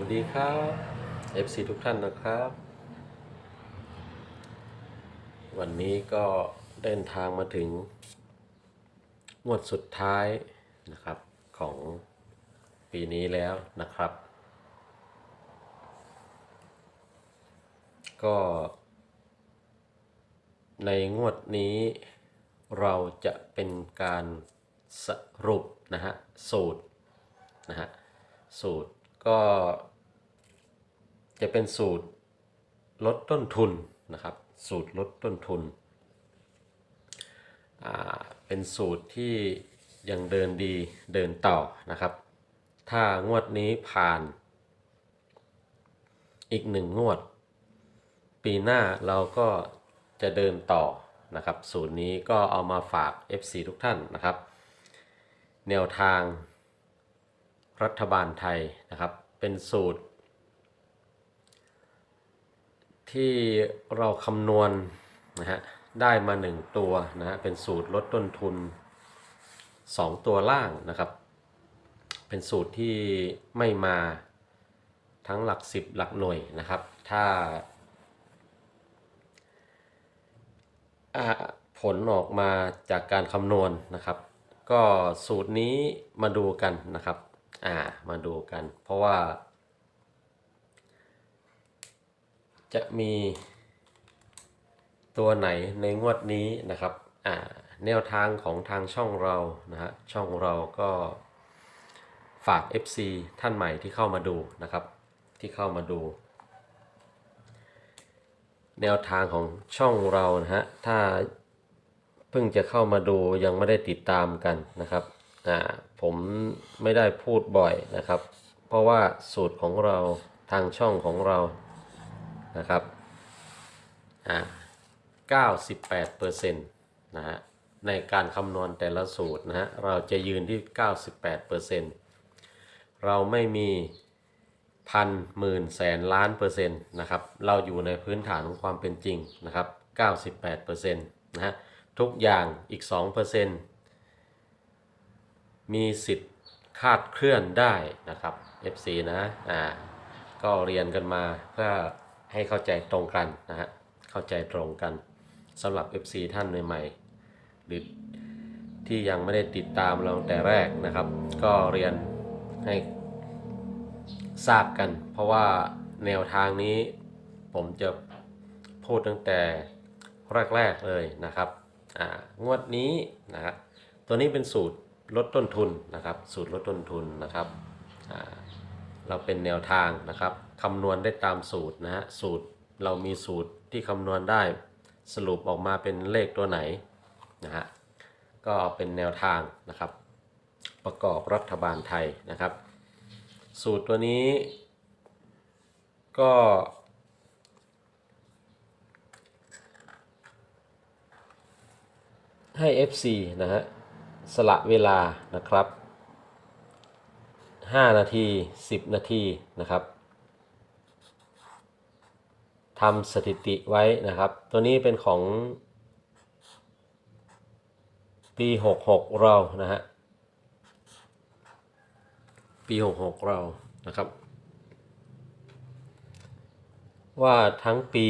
วัสดีครับ FC ทุกท่านนะครับ วันนี้ก็เดินทางมาถึง งวดสุดท้ายนะครับของปีนี้แล้วนะครับ ก็ ในงวดนี้เราจะเป็นการสรุปนะฮะสูตรนะฮะสูตร ก็จะเป็นสูตรลดต้นทุนนะครับ สูตรลดต้นทุน เป็นสูตรที่ยังเดินดีเดินต่อนะครับ ถ้างวดนี้ผ่านอีกหนึ่งงวด ปีหน้าเราก็จะเดินต่อนะครับ สูตรนี้ก็เอามาฝาก FC ทุกท่านนะครับ แนวทาง รัฐบาลไทยนะครับ เป็นสูตร ที่เราคำนวณนะฮะได้มา 1 ตัวนะฮะเป็นสูตรลดต้นทุน 2 ตัวล่างนะครับ เป็นสูตรที่ไม่มาทั้งหลัก 10 หลักหน่วยนะครับ ถ้าอ่าผลออกมาจากการคำนวณนะครับ ก็สูตรนี้มาดูกันนะครับ อ่า มาดูกัน เพราะว่า จะมีตัวไหนในงวดนี้นะครับ อ่า แนวทางของทางช่องเรา นะฮะ ช่องเราก็ฝาก FC ท่านใหม่ที่เข้ามาดูนะครับ ที่เข้ามาดู แนวทางของช่องเรานะฮะ ถ้าเพิ่งจะเข้ามาดูยังไม่ได้ติดตามกันนะครับ อ่า ผมไม่ได้พูดบ่อยนะครับ เพราะว่าสูตรของเราทางช่องของเรานะครับอ่า98เปอร์เซ็นต์นะฮะในการคำนวณแต่ละสูตรนะฮะเราจะยืนที่ 98เปอร์เซ็นต์เราไม่มีพันหมื่นแสนล้านเปอร์เซ็นต์นะครับเราอยู่ในพื้นฐานของความเป็นจริงนะครับ 98เปอร์เซ็นะฮะทุกอย่างอีก 2เปอร์เซ็นต์ มีสิทธิ์คาดเคลื่อนได้นะครับ FC นะอ่าก็เรียนกันมาเพื่อให้เข้าใจตรงกันนะฮะเข้าใจตรงกันสำหรับ FC ท่านใหม่ๆหรือที่ยังไม่ได้ติดตามเราแต่แรกนะครับ ก็เรียนให้ทราบกัน เพราะว่าแนวทางนี้ผมจะพูดตั้งแต่แรกๆเลยนะครับอ่างวดนี้นะครับตัวนี้เป็นสูตร ลดต้นทุนนะครับ สูตรลดต้นทุนนะครับเราเป็นแนวทางนะครับคำนวณได้ตามสูตรนะฮะสูตรเรามีสูตรที่คำนวณได้สรุปออกมาเป็นเลขตัวไหนนะฮะก็เป็นแนวทางนะครับ ประกอบรัฐบาลไทยนะครับ สูตรตัวนี้ก็ให้ FC นะฮะ สละเวลานะครับ 5 นาที 10 นาทีนะครับทำสถิติไว้นะครับ ตัวนี้เป็นของ ปี 66 เรานะฮะ ปี 66 เรานะครับ ว่าทั้งปี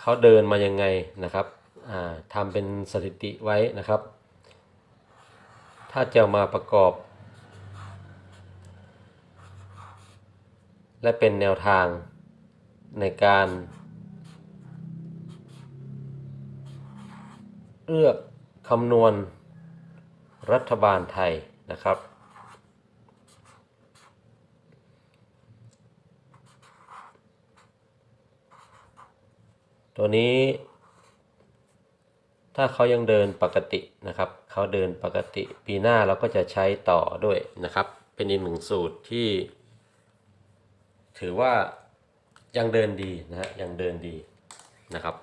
เขาเดินมายังไงนะครับอ่าทำเป็นสถิติไว้นะครับ ถ้าจะมาประกอบ และเป็นแนวทางในการเลือกคำนวณรัฐบาลไทยนะครับ ตัวนี้ ถ้าเขายังเดินปกตินะครับเขาเดินปกติปีหน้าเราก็จะใช้ต่อด้วยนะครับ เป็นอีกหนึ่งสูตรที่ ถือว่ายังเดินดีนะฮะยังเดินดีนะครับ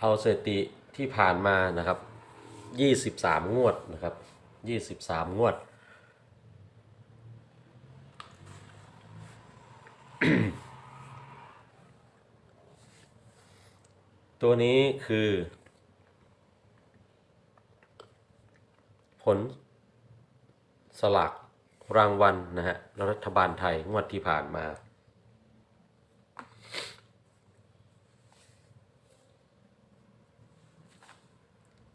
เอาสถิติที่ผ่านมานะครับ 23 งวดนะครับ 23 งวด ตัวนี้คือ ผลสลากรางวัลนะฮะรัฐบาลไทยงวดที่ผ่านมา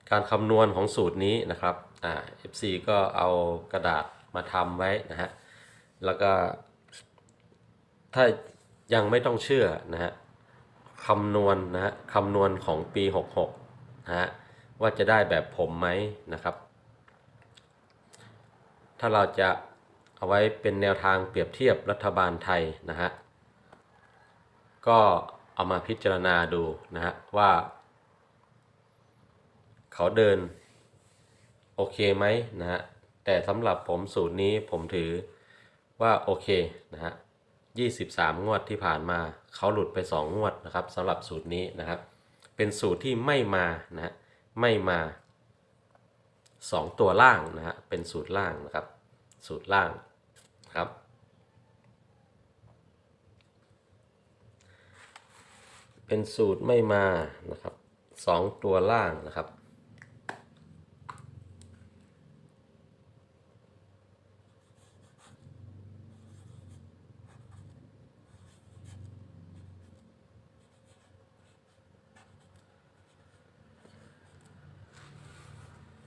การคำนวณของสูตรนี้นะครับ อ่า FC ก็เอากระดาษมาทำไว้นะฮะ แล้วก็ถ้ายังไม่ต้องเชื่อนะฮะ คำนวณนะฮะคำนวณของปี 66นะฮะว่าจะได้แบบผมไหมนะครับ ถ้าเราจะเอาไว้เป็นแนวทางเปรียบเทียบรัฐบาลไทยนะฮะก็เอามาพิจารณาดูนะฮะว่า เขาเดินโอเคไหมนะฮะแต่สำหรับผมสูตรนี้ผมถือว่าโอเคนะฮะ 23 งวดที่ผ่านมาเขาหลุดไป 2 งวดนะครับสำหรับสูตรนี้นะครับ เป็นสูตรที่ไม่มานะฮะไม่มา 2 ตัวล่างนะฮะเป็นสูตรล่างนะครับ สูตรล่างครับ เป็นสูตรไม่มานะครับสองตัวล่างนะครับ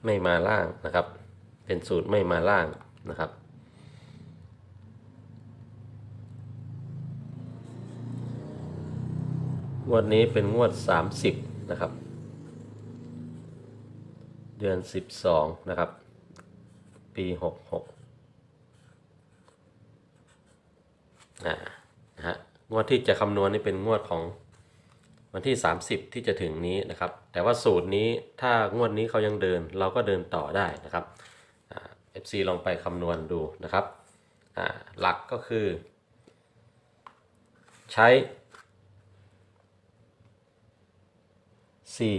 ไม่มาล่างนะครับ เป็นสูตรไม่มาล่างนะครับ งวดนี้เป็นงวด 30 นะครับ เดือน 12 นะครับ ปี 66อ่านะฮะงวดที่จะคำนวณนี่เป็นงวดของวันที่ 30 ที่จะถึงนี้นะครับ แต่ว่าสูตรนี้ถ้างวดนี้เขายังเดิน เราก็เดินต่อได้นะครับอ่า FC ลองไปคำนวณดูนะครับหลักก็คือ ใช้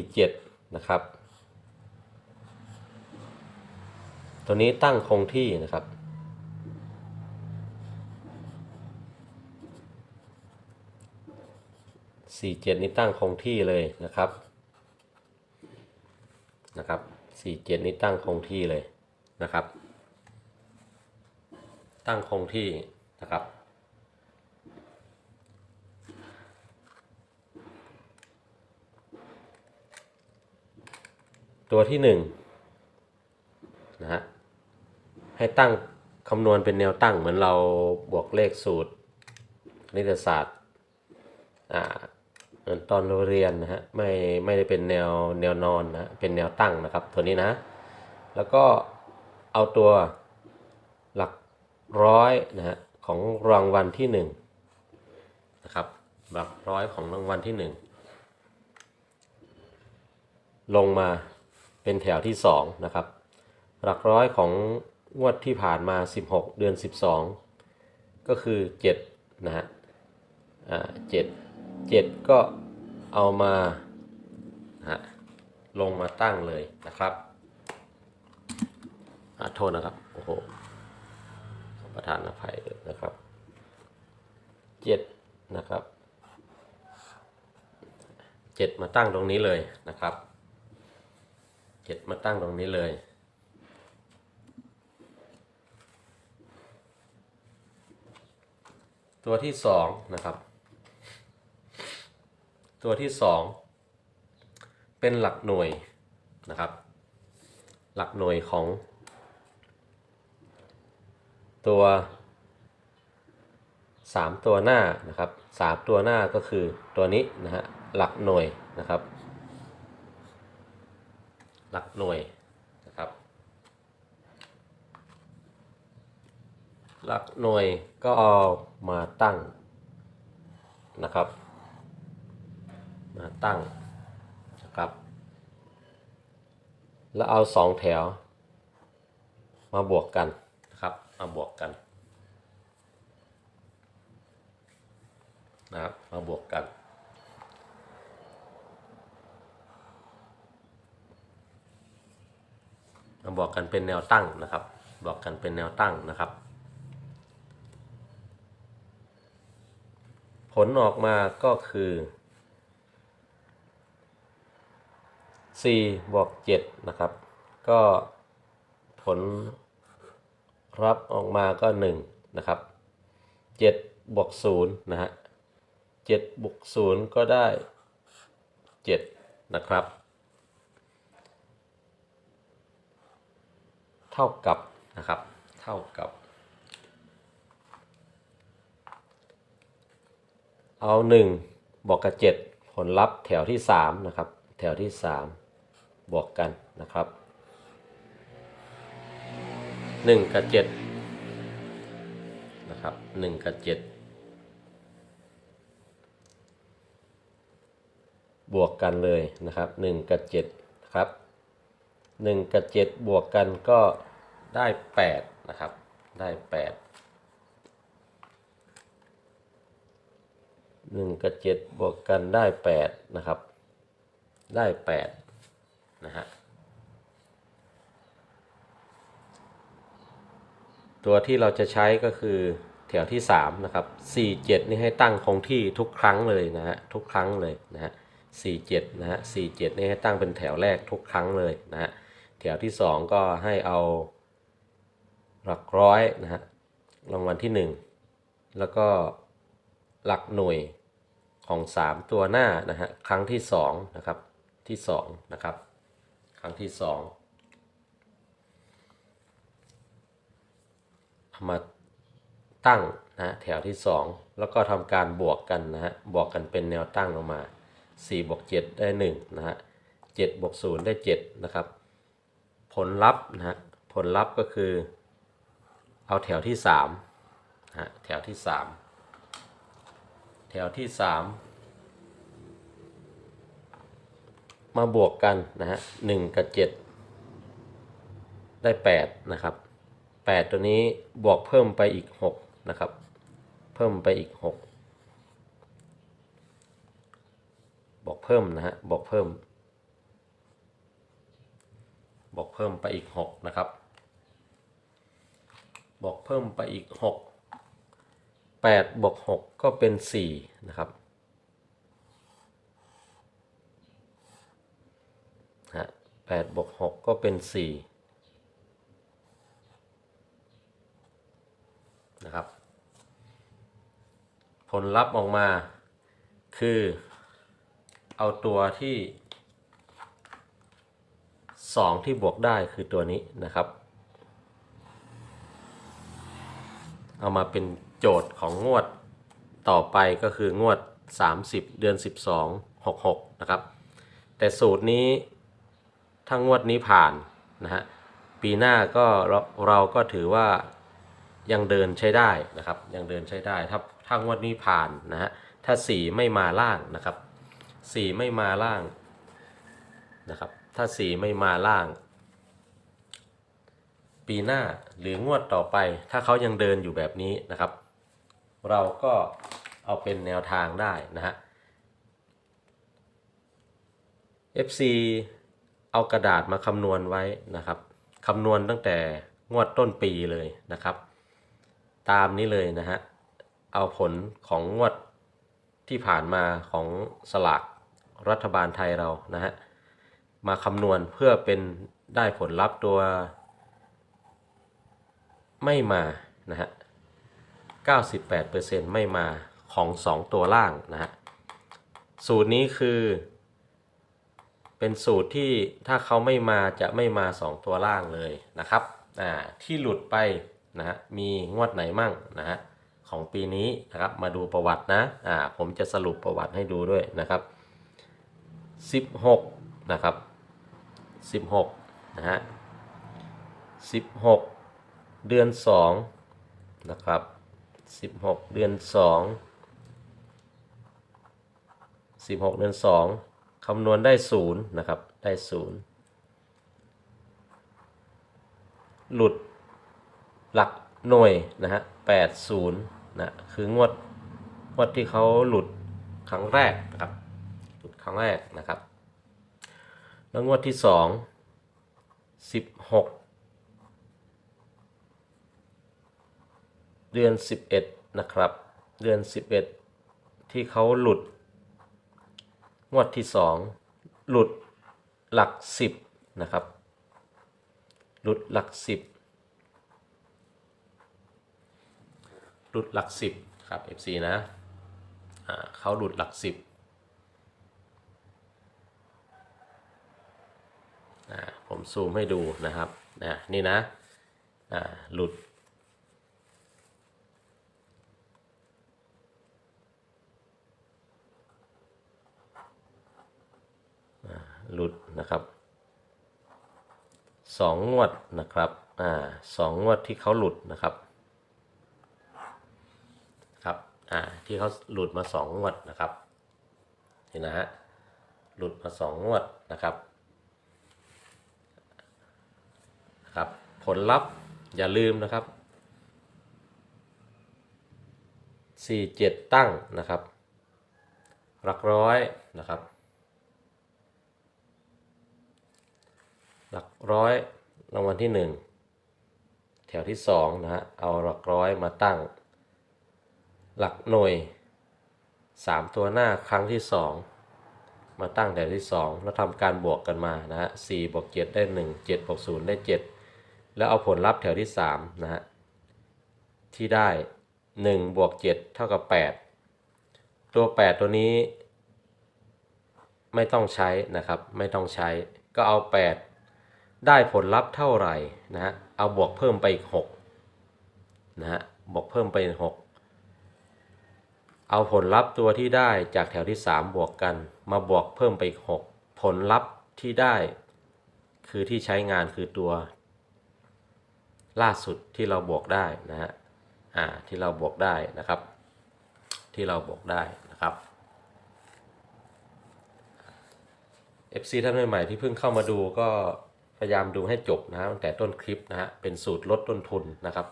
47 นะครับ ตัวนี้ตั้งคงที่นะครับ47นี้ตั้งคงที่เลยนะครับ นะครับ47นี้ตั้งคงที่เลยนะครับ ตั้งคงที่นะครับ ตัวที่หนึ่งนะฮะให้ตั้งคำนวณเป็นแนวตั้งเหมือนเราบวกเลขสูตรคณิตศาสตร์อ่า ตอนเราเรียนนะฮะไม่ไม่ได้เป็นแนวแนวนอนนะเป็นแนวตั้งนะครับตัวนี้นะ แล้วก็เอาตัวหลักร้อยนะฮะของรางวัลที่หนึ่งนะครับหลักร้อยของรางวัลที่หนึ่งลงมาเป็นแถวที่2นะครับหลักร้อยของงวดที่ผ่านมา 16 เดือน 12 ก็คือ7นะฮะอ่า7 7 ก็เอามาลงมาตั้งเลยนะครับอโทษนะครับ โอ้โหประทานอภัยนะครับ 7 นะครับ 7 มาตั้งตรงนี้เลยนะครับเจ็ดมาตั้งตรงนี้เลยตัวที่สองนะครับ ตัวที่สองเป็นหลักหน่วยนะครับ หลักหน่วยของ ตัวสามตัวหน้านะครับสามตัวหน้าก็คือตัวนี้นะฮะหลักหน่วยนะครับ หลักหน่วยนะครับ หลักหน่วยก็เอามาตั้งนะครับาตั้งนะครับ แล้วเอาสองแถว มาบวกกันนะครับ มาบวกกันนะครับ มาบวกกันมาบอกกันเป็นแนวตั้งนะครับ บอกกันเป็นแนวตั้งนะครับ ผลออกมาก็คือ 4บวก7นะครับ ก็ผลรับออกมาก็หนึ่งนะครับเจ็ดบวกศูนย์นะฮะเจ็ดบวกศูนย์ก็ได้เจ็ดนะครับ เท่ากับนะครับ เท่ากับ เอาหนึ่งบวกกับเจ็ดผลลัพธ์แถวที่สามนะครับ แถวที่สาม บวกกันนะครับหนึ่งกับเจ็ดนะครับหนึ่งกับเจ็ดบวกกันเลยนะครับหนึ่งกับเจ็ดครับหนึ่งกับเจ็ดบวกกันก็ได้แปดนะครับ ได้แปดหนึ่งกับเจ็ดบวกกันได้แปดนะครับ ได้แปด นะฮะตัวที่เราจะใช้ก็คือแถวที่สามนะครับสี่เจ็ดนี่ให้ตั้งคงที่ทุกครั้งเลยนะฮะทุกครั้งเลยนะฮะสี่เจ็ดนะฮะสี่เจ็ดนี่ให้ตั้งเป็นแถวแรกทุกครั้งเลยนะฮะแถวที่สองก็ให้เอาหลักร้อยนะฮะรางวัลที่หนึ่งแล้วก็หลักหน่วยของ 3 ตัวหน้านะฮะครั้งที่2นะครับที่2นะครับ ครั้งที่2เอามาตั้งนะแถวที่2แล้วก็ทำการบวกกันนะฮะบวกกันเป็นแนวตั้งออกมา4บวก7ได้1นะฮะ7บวก0ได้7นะครับ ผลลัพธ์นะฮะผลลัพธ์ก็คือ เอาแถวที่3นะฮะแถวที่ 3 แถวที่ 3 มาบวกกันนะฮะหนึ่งกับเจ็ดได้แปดนะครับแปดตัวนี้บวกเพิ่มไปอีกหกนะครับ เพิ่มไปอีกหกบวกเพิ่มนะฮะบวกเพิ่ม บวกเพิ่มไปอีกหกนะครับ บวกเพิ่มไปอีกหก8บวก6ก็เป็น 4 นะครับฮะ 8บวก6ก็เป็น 4 นะครับ ผลลัพธ์ออกมาคือ เอาตัวที่ 2 ที่บวกได้คือตัวนี้นะครับ เอามาเป็นโจทย์ของงวดต่อไปก็คืองวด 30 เดือน 12 66 นะครับ แต่สูตรนี้ ถ้างวดนี้ผ่านนะฮะปีหน้าก็เราเราก็ถือว่ายังเดินใช้ได้นะครับ ยังเดินใช้ได้ ถ้าถ้างวดนี้ผ่านนะฮะถ้า4ไม่มาล่างนะครับ4ไม่มาล่างนะครับ ถ้า4ไม่มาล่าง ปีหน้าหรืองวดต่อไป ถ้าเขายังเดินอยู่แบบนี้นะครับ เราก็เอาเป็นแนวทางได้นะฮะ FC เอากระดาษมาคำนวณไว้นะครับคำนวณตั้งแต่งวดต้นปีเลยนะครับ ตามนี้เลยนะฮะเอาผลของงวดที่ผ่านมาของสลากรัฐบาลไทยเรานะฮะมาคำนวณเพื่อเป็นได้ผลลัพธ์ตัว ไม่มานะฮะ 98%ไม่มาของ 2 ตัวล่างนะฮะ สูตรนี้คือ เป็นสูตรที่ถ้าเขาไม่มาจะไม่มา 2 ตัวล่างเลยนะครับอ่าที่หลุดไปนะฮะมีงวดไหนมั่งนะฮะของปีนี้นะครับมาดูประวัตินะอ่าผมจะสรุปประวัติให้ดูด้วยนะครับ 16นะครับ16นะฮะ16 เดือน2นะครับ16 เดือน 2 16 เดือน 2 คำนวณได้0นะครับได้0หลุดหลักหน่วยนะฮะ80นะคืองวดงวดที่เขาหลุดครั้งแรกนะครับหลุดครั้งแรกนะครับ แล้วงวดที่2 16เดือน11นะครับ เดือน11ที่เขาหลุด งวดที่ 2 หลุดหลัก 10 นะครับ หลุดหลัก 10 หลุดหลักสิบครับ FC นะอ่าเขาหลุดหลักสิบผมซูมให้ดูนะครับนะนี่นะหลุด หลุดนะครับสองงวดนะครับอ่าสองงวดที่เขาหลุดนะครับครับอ่าที่เขาหลุดมาสองงวดนะครับเห็นนะฮะหลุดมาสองงวดนะครับครับผลลัพธ์อย่าลืมนะครับสี่เจ็ดตั้งนะครับ หลักร้อยนะครับ หลักร้อยรางวัลที่หนึ่งแถวที่สองนะฮะเอาหลักร้อยมาตั้ง หลักหน่วยสามตัวหน้าครั้งที่สองมาตั้งแถวที่สองแล้วทำการบวกกันมานะฮะสี่บวกเจ็ดได้หนึ่งเจ็ดบวกศูนย์ได้เจ็ดแล้วเอาผลลัพธ์แถวที่สามนะฮะที่ได้หนึ่งบวกเจ็ดเท่ากับแปดตัวแปดตัวนี้ ไม่ต้องใช้นะครับ ไม่ต้องใช้ ก็เอา 8 ได้ผลลัพธ์เท่าไหร่นะฮะเอาบวกเพิ่มไปอีก6นะฮะบวกเพิ่มไปอีก6เอาผลลัพธ์ตัวที่ได้จากแถวที่ 3 บวกกัน มาบวกเพิ่มไปอีก6ผลลัพธ์ที่ได้ คือที่ใช้งานคือตัว ล่าสุดที่เราบวกได้นะฮะอ่าที่เราบวกได้นะครับ ที่เราบวกได้นะครับ FC ท่านใหม่ๆที่เพิ่งเข้ามาดูก็ พยายามดูให้จบนะฮะตั้งแต่ต้นคลิปนะฮะเป็นสูตรลดต้นทุนนะครับ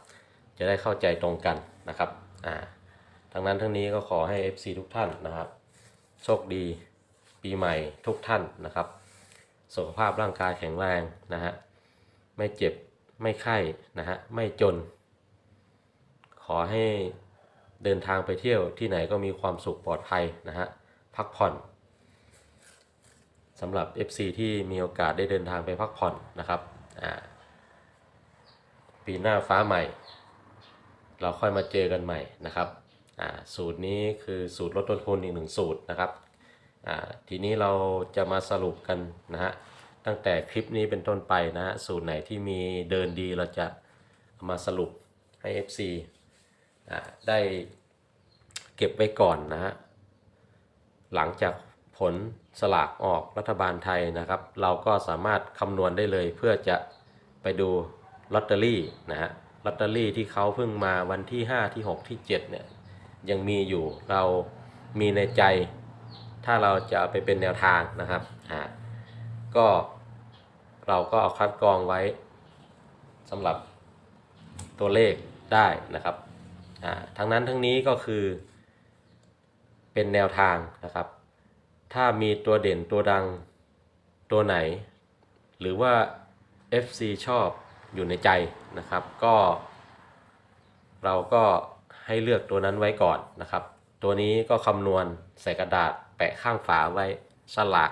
จะได้เข้าใจตรงกันนะครับอ่าทั้งนั้นทั้งนี้ก็ขอให้ FC ทุกท่านนะครับ โชคดีปีใหม่ทุกท่านนะครับ สุขภาพร่างกายแข็งแรงนะฮะไม่เจ็บไม่ไข้นะฮะไม่จน ขอให้เดินทางไปเที่ยวที่ไหนก็มีความสุขปลอดภัยนะฮะพักผ่อน สำหรับ FC ที่มีโอกาสได้เดินทางไปพักผ่อนนะครับปีหน้าฟ้าใหม่ เราค่อยมาเจอกันใหม่นะครับสูตรนี้คือสูตรลดต้นทุนอีกหนึ่งสูตรนะครับทีนี้เราจะมาสรุปกันนะฮะตั้งแต่คลิปนี้เป็นต้นไปนะฮะสูตรไหนที่มีเดินดีเราจะมาสรุปให้ FC ได้เก็บไว้ก่อนนะฮะหลังจากผล สลากออกรัฐบาลไทยนะครับ เราก็สามารถคำนวณได้เลยเพื่อจะไปดูลอตเตอรี่นะฮะลอตเตอรี่ที่เขาเพิ่งมาวันที่ 5 ที่ 6 ที่ 7 เนี่ยยังมีอยู่เรามีในใจ ถ้าเราจะไปเป็นแนวทางนะครับอ่าก็เราก็เอาคัดกรองไว้สำหรับตัวเลขได้นะครับอ่าทั้งนั้นทั้งนี้ก็คือเป็นแนวทางนะครับ ถ้ามีตัวเด่นตัวดังตัวไหน หรือว่า FC ชอบอยู่ในใจนะครับ ก็ เราก็ให้เลือกตัวนั้นไว้ก่อนนะครับ ตัวนี้ก็คำนวณใส่กระดาษแปะข้างฝาไว้สลาก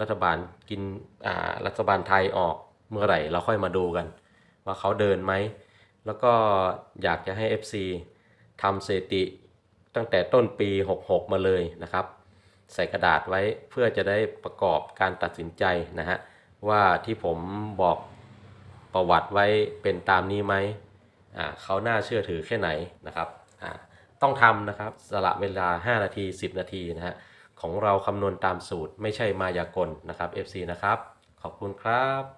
รัฐบาลกินอ่ารัฐบาลไทยออกเมื่อไหร่เราค่อยมาดูกัน ว่าเขาเดินไหม แล้วก็อยากจะให้ FC ทำสถิติตั้งแต่ต้นปี 66 มาเลยนะครับ ใส่กระดาษไว้เพื่อจะได้ประกอบการตัดสินใจนะฮะว่าที่ผมบอกประวัติไว้เป็นตามนี้ไหมอ่าเขาน่าเชื่อถือแค่ไหนนะครับอ่าต้องทำนะครับสละเวลา 5 นาที 10 นาทีนะฮะของเราคำนวณตามสูตรไม่ใช่มายากลนะครับ FC นะครับ ขอบคุณครับ